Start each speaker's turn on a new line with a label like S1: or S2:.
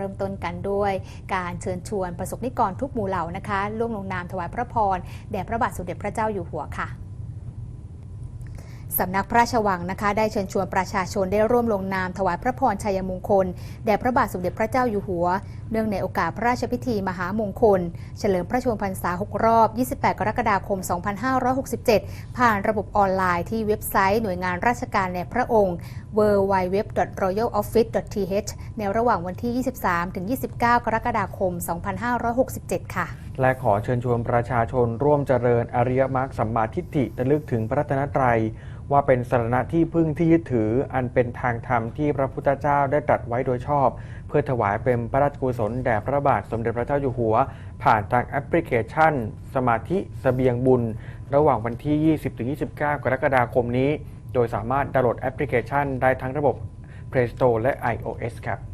S1: ริ่มต้นกันด้วยการเชิญชวนประสบนิกรทุกหมู่เหล่านะคะร่วมลงนามถวายพระพรแด่พระบาทสมเด็จพระเจ้าอยู่หัวค่ะ สำนักพระราชวังนะคะ ได้เชิญชวนประชาชนได้ร่วมลงนามถวายพระพรชัยมงคล แด่พระบาทสมเด็จพระเจ้าอยู่หัว เนื่องในโอกาสพระราชพิธีมหามงคล เฉลิมพระชนมพรรษา 6 รอบ 28 กรกฎาคม 2567 ผ่านระบบออนไลน์ที่เว็บไซต์หน่วยงานราชการในพระองค์ www.royaloffice.th ในระหว่างวันที่ 23-29 กรกฎาคม 2567 ค่ะ
S2: และขอเชิญชวนประชาชนร่วมเจริญอริยมรรคสัมมาทิฏฐิระลึกถึงพระรัตนตรัย ว่าเป็นสรณะที่พึ่งที่ยึดถือ อันเป็นทางธรรมที่พระพุทธเจ้าได้ตรัสไว้โดยชอบ เพื่อถวายเป็นพระราชกุศลแด่พระบาทสมเด็จพระเจ้าอยู่หัว ผ่านทางแอปพลิเคชัน สมาธิสเสบียงบุญ ระหว่างวันที่ 20-29 กรกฎาคมนี้ โดยสามารถดาวน์โหลดแอปพลิเคชันได้ทั้งระบบ Play Store และ iOS ครับ